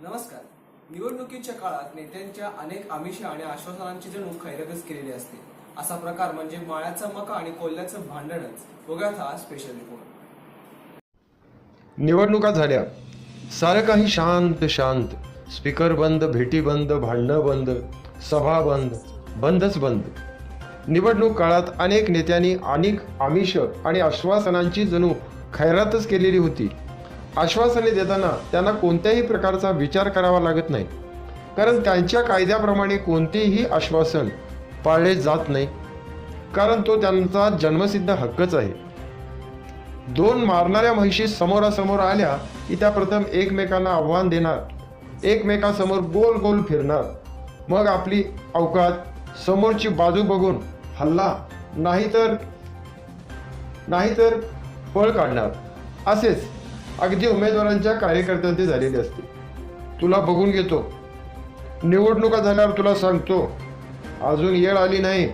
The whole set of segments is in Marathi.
नमस्कार. निवडणुकीच्या काळात नेत्यांच्या अनेक आमिषे आणि आश्वासनांची जणू खैरगच केलेली असते. असा प्रकार म्हणजे माळ्याचा मका आणि कोल्ह्याचं भांडणच. वगळता हा स्पेशल रिपोर्ट निवडणुका झाल्या. सारं काही शांत शांत. स्पीकर बंद भेटी बंद भांडणं बंद सभा बंद बंदच बंद. निवडणूक काळात अनेक नेत्यांनी अनेक आमिष आणि आश्वासनांची जणू खैरातच केलेली होती. आश्वासने देताना त्यांना कोणत्याही प्रकारचा विचार करावा लागत नाही. कारण त्यांच्या कायद्याप्रमाणे कोणतेही आश्वासन पाळले जात नाही. कारण तो त्यांचा जन्मसिद्ध हक्कच आहे. दोन मारणाऱ्या म्हैशी समोरासमोर आल्या की त्या प्रथम एकमेकांना आव्हान देणार. एकमेकासमोर गोल गोल फिरणार. मग आपली अवकात समोरची बाजू बघून हल्ला नाहीतर नाहीतर पळ काढणार. असेच अगदी उमेदवारांच्या कार्यकर्त्यांची झालेली असते. तुला बघून घेतो. निवडणुका झाल्यावर तुला सांगतो. अजून येळ आली नाही.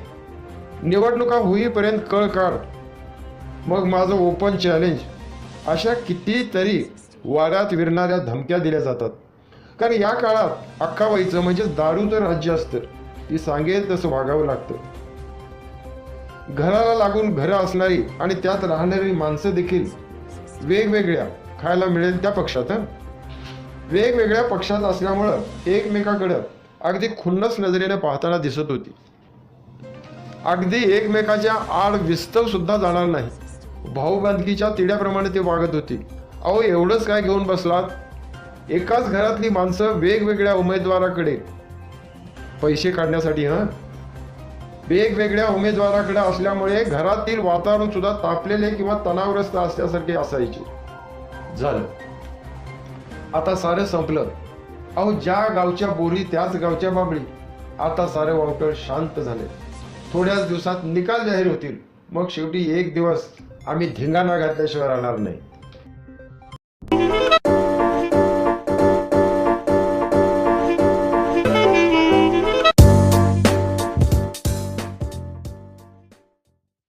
निवडणुका होईपर्यंत कळ काढ. मग माझं ओपन चॅलेंज अशा कितीतरी वाड्यात विरणाऱ्या धमक्या दिल्या जातात. कारण या काळात अख्खा व्हायचं म्हणजे दारूचं राज्य असतं. ती सांगेल तसं वागावं लागतं. घराला लागून घरं असणारी आणि त्यात राहणारी माणसं देखील वेगवेगळ्या. खायला मिळेल त्या पक्षात वेगवेगळ्या पक्षात असल्यामुळं एकमेकाकडं अगदी खुन्नस नजरेने पाहताना दिसत होती. अगदी एकमेकाच्या आड विस्तव सुद्धा जाणार नाही. भाऊबांधकीच्या तिड्याप्रमाणे ते वागत होती. अहो एवढंच काय घेऊन बसलात? एकाच घरातली माणसं वेगवेगळ्या उमेदवाराकडे पैसे काढण्यासाठी हां? वेगवेगळ्या उमेदवाराकडे असल्यामुळे घरातील वातावरण सुद्धा तापलेले किंवा तणावग्रस्त असल्यासारखे असायचे. झालं. आता सारं संपलं. अहो ज्या गावच्या बोरी त्याच गावच्या बाबळी. आता सारे वावटळ शांत झाले. थोड्याच दिवसात निकाल जाहीर होतील. मग शेवटी एक दिवस आम्ही धिंगाणा घातल्याशिवाय राहणार नाही.